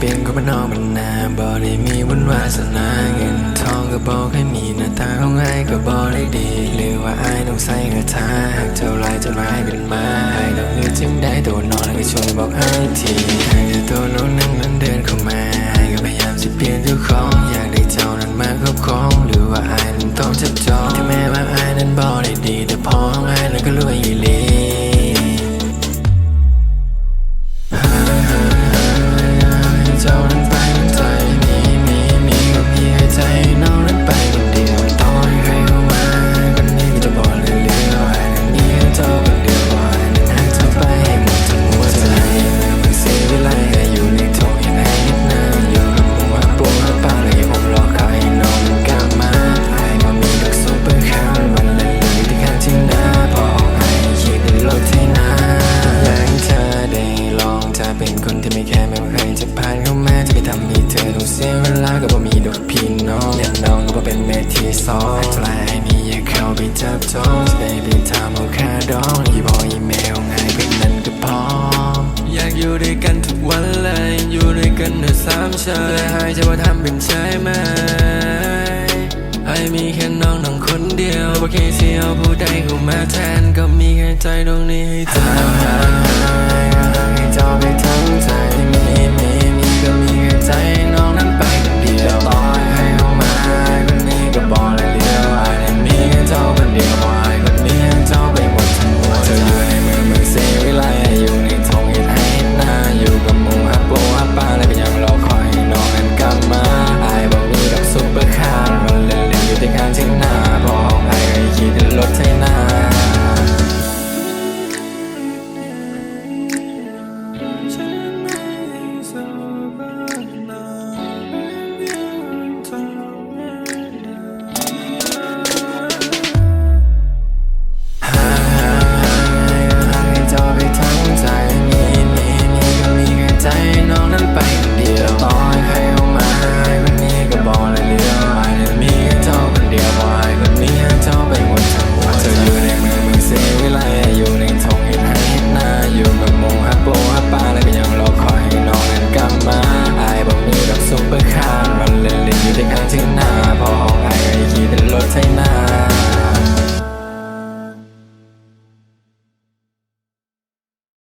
เป็นคนบ้านนอกบ้านนาบ่ได้มีบุญวาสนาเงินทองก็บ่เคยมีหน้าตาของไอ้ก็บ่ได้ดีหรือว่าไอ้ต้องใส่กระทาหากเท่าไรจนว่าไอ้ายเป็นมาไอ้ต้องนึกจึงได้ตัวนอนก็ช่วยบอกไอ้ทีไอ้คือตัวโน้นนั่งนั้นเดินเข้ามาไอ้ก็พยายามจะเปลี่ยนเจ้าของอยากได้เจ้านั้นมาครอบครองหรือว่าไอ้นั้นต้องจับจองถึงแม้ว่าไอ้นั้นบ่ได้ดีแต่พอของไอ้นั้นก็รวยอีหลี ทีสองทลายนี่อย่าเข้าไปจับจ้องจะได้ไปทำเอาค่าดองอีบอยอีเมลง่ายเป็นนั้นก็พอ อยากอยู่ด้วยกันทุกวันเลย อยู่ด้วยกันเนอสามชายและหายจะว่าทำเป็นใช่ไหมไอ้มีแค่น้องน้องคนเดียวว่าแค่เสียวผู้ใดเข้ามาแทนก็มีแค่ใจตรงนี้ให้เธอ ที่เด็กหน้งที่หน้าพอ